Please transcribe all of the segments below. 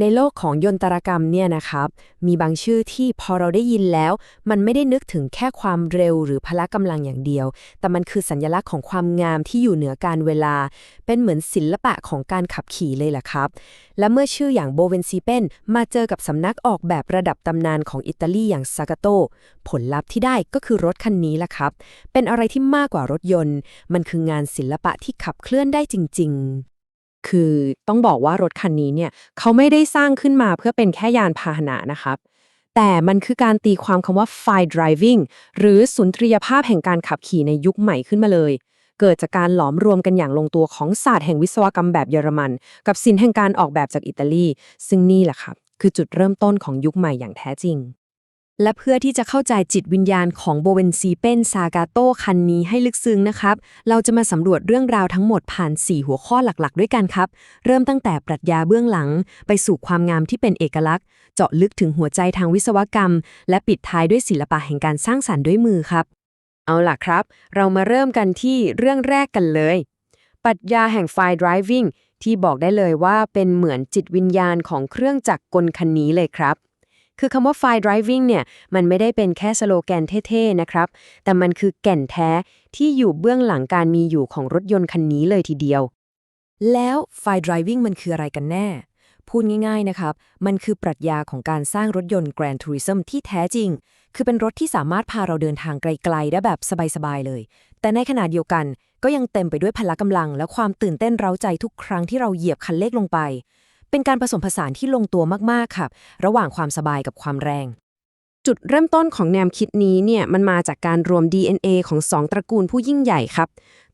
ในโลกของยนตรกรรมเนี่ยนะครับ มีบางชื่อที่พอเราได้ยินแล้ว มันไม่ได้นึกถึงแค่ความเร็วหรือพละกำลังอย่างเดียว แต่มันคือสัญลักษณ์ของความงามที่อยู่เหนือการเวลา เป็นเหมือนศิลปะของการขับขี่เลยแหละครับ และเมื่อชื่ออย่างโบเวนซีเปนมาเจอกับสำนักออกแบบระดับตำนานของอิตาลีอย่างซากาโต ผลลัพธ์ที่ได้ก็คือรถคันนี้แหละครับ เป็นอะไรที่มากกว่ารถยนต์ มันคืองานศิลปะที่ขับเคลื่อนได้จริง ๆ คือต้องบอกว่ารถคันนี้เนี่ยเขาไม่ได้สร้างขึ้นมาเพื่อเป็นแค่ยานพาหนะนะครับ แต่มันคือการตีความคำว่า fine driving หรือสุนทรียภาพแห่งการขับขี่ในยุคใหม่ขึ้นมาเลย เกิดจากการหลอมรวมกันอย่างลงตัวของศาสตร์แห่งวิศวกรรมแบบเยอรมัน กับศิลป์แห่งการออกแบบจากอิตาลี ซึ่งนี่แหละครับ คือจุดเริ่มต้นของยุคใหม่อย่างแท้จริง และเพื่อที่จะเข้าใจจิตวิญญาณของโบเวนซีเปนซากาโตคันนี้ให้ลึกซึ้งนะครับ เราจะมาสำรวจเรื่องราวทั้งหมดผ่าน 4 หัวข้อหลักๆ ด้วยกันครับ เริ่มตั้งแต่ปรัชญาเบื้องหลัง ไปสู่ความงามที่เป็นเอกลักษณ์ เจาะลึกถึงหัวใจทางวิศวกรรม และปิดท้ายด้วยศิลปะแห่งการสร้างสรรค์ด้วยมือครับ เอาล่ะครับ เรามาเริ่มกันที่เรื่องแรกกันเลย ปรัชญาแห่งไฟ driving ที่บอกได้เลยว่าเป็นเหมือนจิตวิญญาณของเครื่องจักรกลคันนี้เลยครับ คือคำว่า fine driving เนี่ย มันไม่ได้เป็นแค่สโลแกนเท่ๆ นะครับ แต่มันคือแก่นแท้ที่อยู่เบื้องหลังการมีอยู่ของรถยนต์คันนี้เลยทีเดียว แล้ว fine driving มันคืออะไรกันแน่ พูดง่ายๆ นะครับ มันคือปรัชญาของการสร้างรถยนต์ Grand Tourism ที่แท้จริง คือเป็นรถที่สามารถพาเราเดินทางไกลๆ ได้แบบสบายๆ เลย แต่ในขณะเดียวกันก็ยังเต็มไปด้วยพละกำลัง และความตื่นเต้นเร้าใจทุกครั้งที่เราเหยียบคันเร่งลงไป เป็นการผสมผสานที่ลงตัวมากๆครับระหว่างความสบายกับความแรง จุดเริ่มต้นของแนวคิดนี้เนี่ยมันมาจากการรวม DNA ของสองตระกูลผู้ยิ่งใหญ่ครับ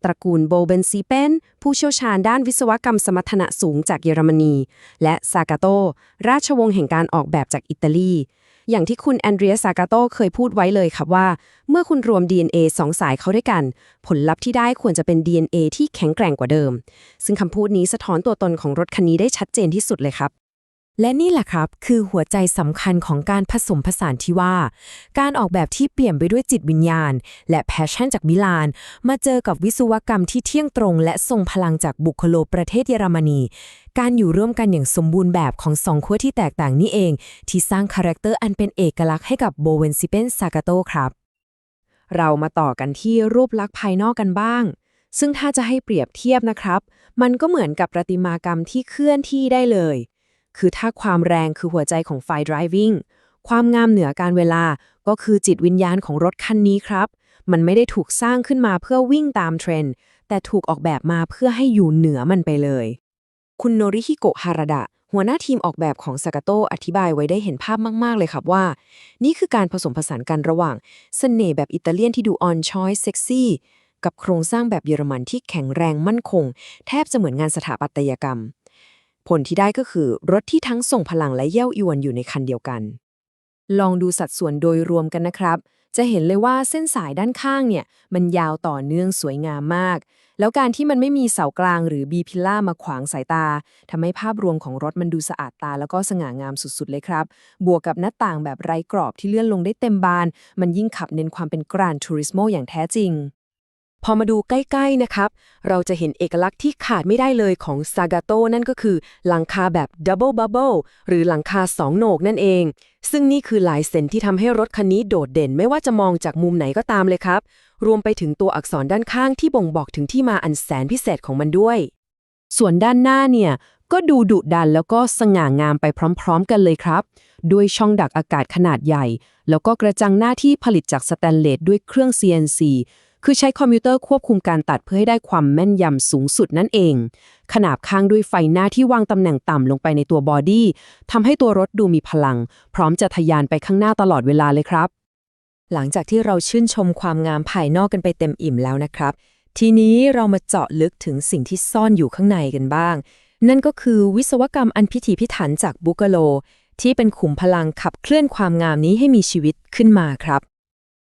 ตระกูลโบเบนซีเปนผู้เชี่ยวชาญด้านวิศวกรรมสมรรถนะสูงจากเยอรมนี และซากาโต ราชวงศ์แห่งการออกแบบจากอิตาลี อย่างที่คุณแอนเดรียซากาโตเคยพูดไว้เลยครับว่า เมื่อคุณรวม DNA สองสายเข้าด้วยกัน ผลลัพธ์ที่ได้ควรจะเป็น DNA ที่แข็งแกร่งกว่าเดิม ซึ่งคำพูดนี้สะท้อนตัวตนของรถคันนี้ได้ชัดเจนที่สุดเลยครับ และนี่แหละครับ คือหัวใจสำคัญของการผสมผสานที่ว่า การออกแบบที่เปลี่ยมไปด้วยจิตวิญญาณ และแพชชั่นจากมิลาน มาเจอกับวิศวกรรมที่เที่ยงตรง และทรงพลังจากบุคโลประเทศเยอรมนี การอยู่ร่วมกันอย่างสมบูรณ์แบบของสองขั้วที่แตกต่างนี่เอง ที่สร้างคาแรคเตอร์อันเป็นเอกลักษณ์ให้กับโบเวนซิเปนซากาโตครับ เรามาต่อกันที่รูปลักษณ์ภายนอกกันบ้าง ซึ่งถ้าจะให้เปรียบเทียบนะครับ มันก็เหมือนกับประติมากรรมที่เคลื่อนที่ได้เลย คือถ้าความแรงคือหัวใจของไฟ driving ความงามเหนือการเวลาก็คือจิตวิญญาณของรถคันนี้ครับ มันไม่ได้ถูกสร้างขึ้นมาเพื่อวิ่งตามเทรนด์ แต่ถูกออกแบบมาเพื่อให้อยู่เหนือมันไปเลย คุณโนริฮิโกะฮาราดะ หัวหน้าทีมออกแบบของซากาโตอธิบายไว้ได้เห็นภาพมาก ๆ เลยครับว่า นี่คือการผสมผสานกันระหว่างเสน่ห์แบบอิตาเลียนที่ดูออนชอยเซ็กซี่กับโครงสร้างแบบเยอรมันที่แข็งแรงมั่นคง แทบจะเหมือนงานสถาปัตยกรรม ผลที่ได้ก็คือรถที่ทั้งส่งพลังและเย้ายวนอยู่ในคันเดียวกัน ลองดูสัดส่วนโดยรวมกันนะครับ จะเห็นเลยว่าเส้นสายด้านข้างเนี่ยมันยาวต่อเนื่องสวยงามมาก แล้วการที่มันไม่มีเสากลางหรือบีพิลล่ามาขวางสายตาทำให้ภาพรวมของรถมันดูสะอาดตาแล้วก็สง่างามสุดๆเลยครับ บวกกับหน้าต่างแบบไร้กรอบที่เลื่อนลงได้เต็มบาน มันยิ่งขับเน้นความเป็นกรานทูริสโมอย่างแท้จริง พอมาดูใกล้ๆนะครับ เราจะเห็นเอกลักษณ์ที่ขาดไม่ได้เลยของซากาโตนั่นก็คือ หลังคาแบบ Double Bubble หรือหลังคาสองโหนกนั่นเอง ซึ่งนี่คือลายเซ็นที่ทำให้รถคันนี้โดดเด่นไม่ว่าจะมองจากมุมไหนก็ตามเลยครับ รวมไปถึงตัวอักษรด้านข้างที่บ่งบอกถึงที่มาอันแสนพิเศษของมันด้วย ส่วนด้านหน้าเนี่ยก็ดูดุดันแล้วก็สง่างามไปพร้อมๆ กันเลยครับ ด้วยช่องดักอากาศขนาดใหญ่ แล้วก็กระจังหน้าที่ผลิตจากสแตนเลสด้วยเครื่อง CNC คือใช้คอมพิวเตอร์ควบคุมการตัดเพื่อให้ได้ความแม่นยำสูงสุดนั่นเอง ขนาบข้างด้วยไฟหน้าที่วางตำแหน่งต่ำลงไปในตัวบอดี้ทำให้ตัวรถดูมีพลัง พร้อมจะทะยานไปข้างหน้าตลอดเวลาเลยครับ หลังจากที่เราชื่นชมความงามภายนอกกันไปเต็มอิ่มแล้วนะครับ ทีนี้เรามาเจาะลึกถึงสิ่งที่ซ่อนอยู่ข้างในกันบ้าง นั่นก็คือวิศวกรรมอันพิถีพิถันจากบุกโลที่เป็นขุมพลังขับเคลื่อนความงามนี้ให้มีชีวิตขึ้นมาครับ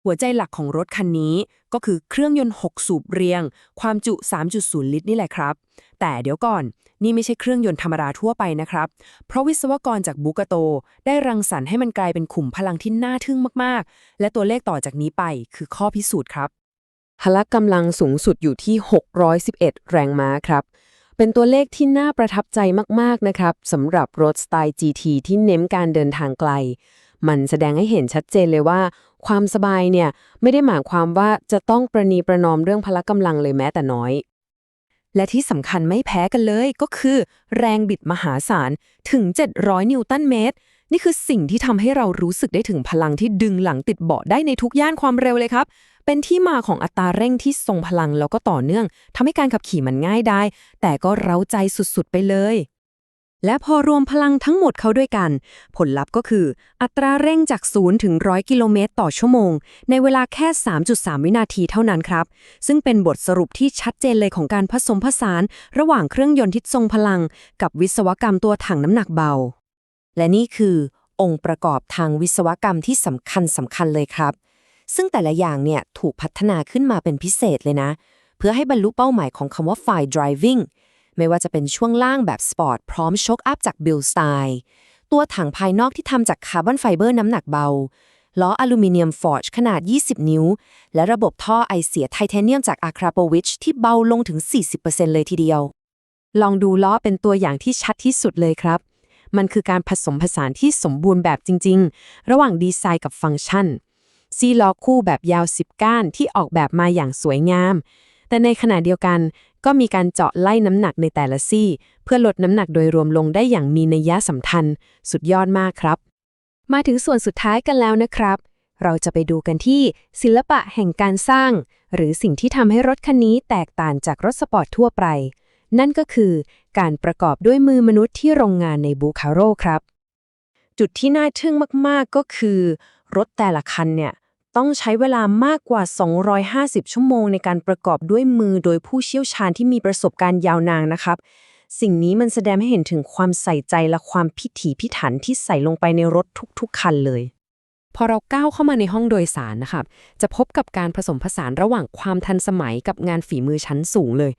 หัวใจหลักของรถคันนี้ ก็คือเครื่องยนต์ 6 สูบเรียง ความจุ 3.0 ลิตรนี่แหละครับ แต่เดี๋ยวก่อน นี่ไม่ใช่เครื่องยนต์ธรรมดาทั่วไปนะครับ เพราะวิศวกรจากบุกโต ได้รังสรรค์ให้มันกลายเป็นขุมพลังที่น่าทึ่งมากๆ และตัวเลขต่อจากนี้ไปคือข้อพิสูจน์ครับพละกำลังสูงสุดอยู่ที่ 611 แรงม้าครับ เป็นตัวเลขที่น่าประทับใจมากๆ นะครับสำหรับรถสไตล์ GT ที่เน้นการเดินทางไกล มันแสดงให้เห็นชัดเจนเลยว่า ความสบายเนี่ยไม่ได้หมายความว่าจะต้องประนีประนอมเรื่องพละกำลังเลยแม้แต่น้อย และที่สำคัญไม่แพ้กันเลยก็คือ แรงบิดมหาศาลถึง 700 นิวตันเมตร นี่คือสิ่งที่ทำให้เรารู้สึกได้ถึงพลังที่ดึงหลังติดเบาะได้ในทุกย่านความเร็วเลยครับ เป็นที่มาของอัตราเร่งที่ทรงพลังแล้วก็ต่อเนื่องทำให้การขับขี่มันง่ายได้ แต่ก็เร้าใจสุดๆไปเลย และพอรวมพลังทั้งหมดเข้าด้วยกัน ผลลัพธ์ก็คือ อัตราเร่งจาก 0 ถึง 100 กิโลเมตรต่อชั่วโมง ในเวลาแค่ 3.3 วินาทีเท่านั้นครับ ซึ่งเป็นบทสรุปที่ชัดเจนเลยของการผสมผสาน ระหว่างเครื่องยนต์ที่ทรงพลัง กับวิศวกรรมตัวถังน้ำหนักเบา และนี่คือ องค์ประกอบทางวิศวกรรมที่สำคัญสำคัญเลยครับ ซึ่งแต่ละอย่างเนี่ยถูกพัฒนาขึ้นมาเป็นพิเศษเลยนะ เพื่อให้บรรลุเป้าหมายของคำว่า Fine Driving ไม่ว่าจะเป็นช่วงล่างแบบสปอร์ตพร้อมช็อคอัพจาก Build Style ตัวถังภายนอกที่ทำจากคาร์บอนไฟเบอร์น้ำหนักเบา ล้ออลูมิเนียมฟอร์จขนาด 20 นิ้ว และระบบท่อไอเสียไทเทเนียมจากอาคราโปวิชที่เบาลงถึง 40%เลยทีเดียว ลองดูล้อเป็นตัวอย่างที่ชัดที่สุดเลยครับ มันคือการผสมผสานที่สมบูรณ์แบบจริง ๆ ระหว่างดีไซน์กับฟังก์ชันซีล้อคู่แบบยาว 10 ก้านที่ออกแบบมาอย่างสวยงาม แต่ในขณะเดียวกันก็มีการเจาะไล่น้ำหนักในแต่ละซี่ เพื่อลดน้ำหนักโดยรวมลงได้อย่างมีนัยยะสำคัญ สุดยอดมากครับ มาถึงส่วนสุดท้ายกันแล้วนะครับ เราจะไปดูกันที่ศิลปะแห่งการสร้าง หรือสิ่งที่ทำให้รถคันนี้แตกต่างจากรถสปอร์ตทั่วไป นั่นก็คือการประกอบด้วยมือมนุษย์ที่โรงงานในบูคาโรครับ จุดที่น่าทึ่งมาก ๆ ก็คือ รถแต่ละคันเนี่ย ต้องใช้เวลามากกว่า 250 ชั่วโมงในการประกอบด้วยมือโดยผู้เชี่ยวชาญที่มีประสบการณ์ยาวนานนะครับ สิ่งนี้มันแสดงให้เห็นถึงความใส่ใจและความพิถีพิถันที่ใส่ลงไปในรถทุกๆ คันเลย พอเราก้าวเข้ามาในห้องโดยสารนะครับ จะพบกับการผสมผสานระหว่างความทันสมัยกับงานฝีมือชั้นสูงเลย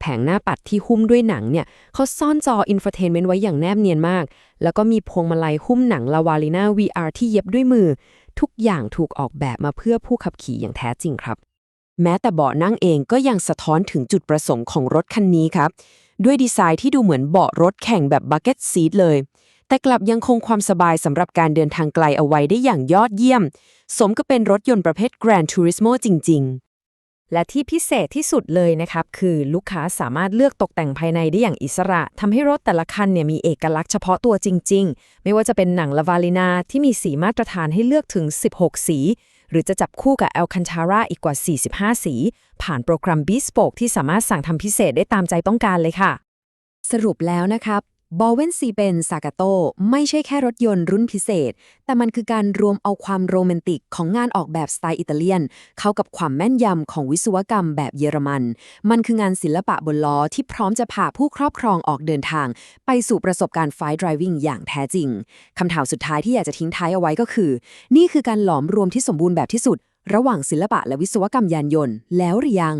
แผงหน้าปัดที่หุ้มด้วยหนังเนี่ยเขาซ่อนจออินโฟเทนเมนต์ไว้อย่างแนบเนียนมาก แล้วก็มีพวงมาลัยหุ้มหนังลาวาลิน่า VR ที่เย็บด้วยมือ ทุกอย่างถูกออกแบบมาเพื่อผู้ขับขี่อย่างแท้จริงครับ แม้แต่เบาะนั่งเองก็ยังสะท้อนถึงจุดประสงค์ของรถคันนี้ครับ ด้วยดีไซน์ที่ดูเหมือนเบาะรถแข่งแบบบักเก็ตซีทเลย แต่กลับยังคงความสบายสำหรับการเดินทางไกลเอาไว้ได้อย่างยอดเยี่ยม สมกับเป็นรถยนต์ประเภท Gran Turismo จริง ๆ และที่พิเศษที่สุดเลยนะครับ คือลูกค้าสามารถเลือกตกแต่งภายในได้อย่างอิสระทำให้รถแต่ละคันเนี่ยมีเอกลักษณ์เฉพาะตัวจริง ๆ ไม่ว่าจะเป็นหนังลาวาลินาที่มีสีมาตรฐานให้เลือกถึง 16 สี หรือจะจับคู่กับ Alcantara อีกกว่า 45 สี ผ่านโปรแกรม Bespoke ที่สามารถสั่งทำพิเศษได้ตามใจต้องการเลยค่ะ สรุปแล้วนะครับ b o w e n c i p e n Sagato ไม่ใช่แค่รถยนต์รุ่นพิเศษ แต่มันคือการรวมเอาความโรแมนติกของงานออกแบบสไตล์อิตาเลียน เข้ากับความแม่นยำของวิศวกรรมแบบเยอรมัน มันคืองานศิลปะบนล้อที่พร้อมจะพาผู้ครอบครองออกเดินทาง ไปสู่ประสบการณ์ไฟดริวิ่งอย่างแท้จริง คำถามสุดท้ายที่อยากจะทิ้งท้ายเอาไว้ก็คือ นี่คือการหลอมรวมที่สมบูรณ์แบบที่สุด ระหว่างศิลปะและวิศวกรรมยานยนต์ แล้วหรือยัง